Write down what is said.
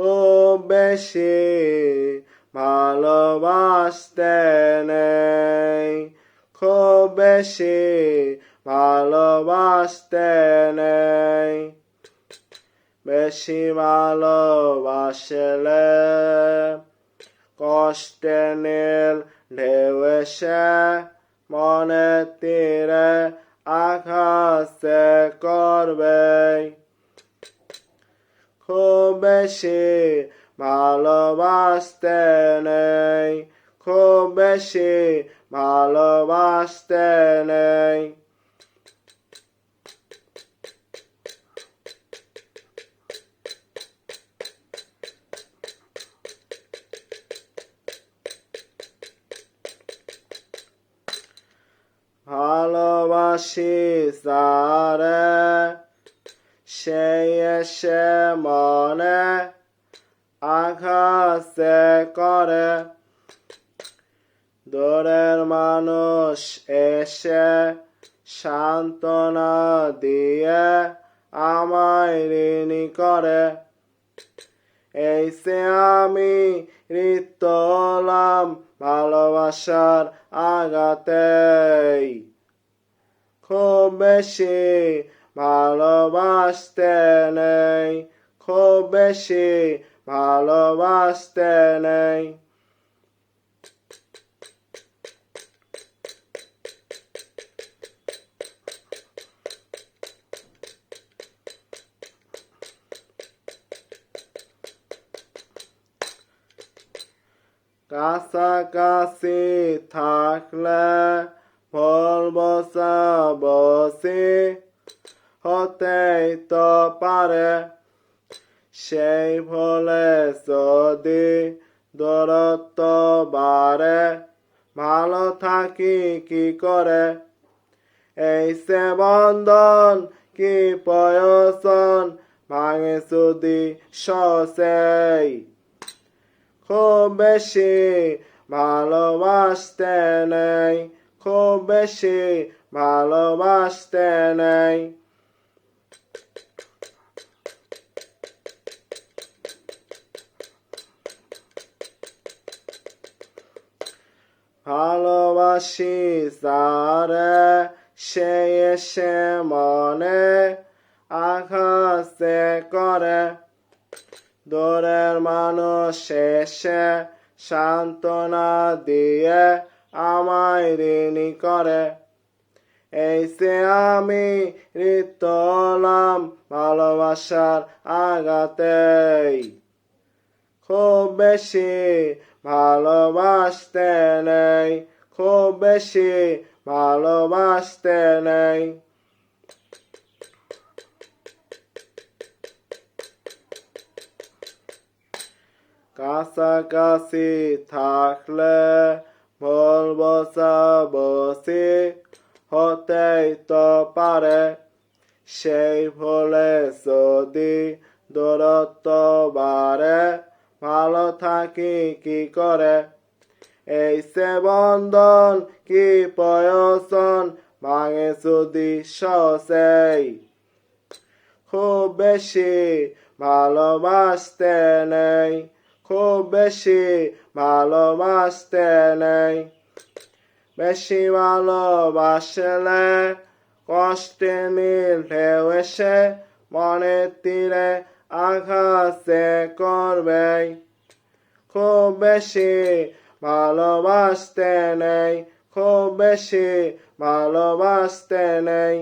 খুব বেশি ভালোবাসতে নেই। খুব বেশি ভালোবাসতে নেই। বেশি ভালোবাসলে কষ্টে নীল ঢেউ এসে মনে তীরে আঘাতে করবে খুব বেশি ভালোবাসতে নেই খুব বেশি ভালোবাসতে নেই এসে মনে আঘাতে করে দূরের মানুষ এসে সান্ত্বনা দিয়ে আমায় ঋণী করে এই সে আমি ঋত হলাম ভালোবাসার আঘাতেই খুব বেশি ভালোবাসতে নেই খুব বেশি ভালোবাসতে নেই কাছাকাছি থাকলে ফল বসা বসে হতেই তো পারে। সেই ফলে যদি দূরত্ব বাড়ে, ভালো থাকি কি করে? এই সে বন্ধন কি প্রয়োজন? ভাঙে যদি সসেই। খুব বেশি ভালোবাসতে নেই, খুব বেশি ভালোবাসতে নেই। ভালোবাসি সারে, সে এসে মনে আঘাতে করে। দূরের মানুষ এসে সান্ত্বনা দিয়ে আমায় ঋণী করে। এই সে আমি ঋত হলাম ভালোবাসার আঘাতেই। খুব বেশি ভালোবাসতে নেই খুব বেশি ভালোবাসতে নেই। কাছাকাছি থাকলে ভুল বসা বসি হতেই তো পারে। সেই ভুলে যদি দূরত্ব বাড়ে ভালো থাকি কি করে? এই সে বন্ধন কি প্রয়োজন? ভাঙে যদি সসেই খুব বেশি ভালোবাসতে নেই। খুব বেশি ভালোবাসতে নেই। বেশি ভালোবাসলে কষ্টে নীল ঢেউ এসে মনে তীরে আঘাতে করবে। খুব বেশি ভালোবাসতে নেই খুব বেশি ভালোবাসতে নেই।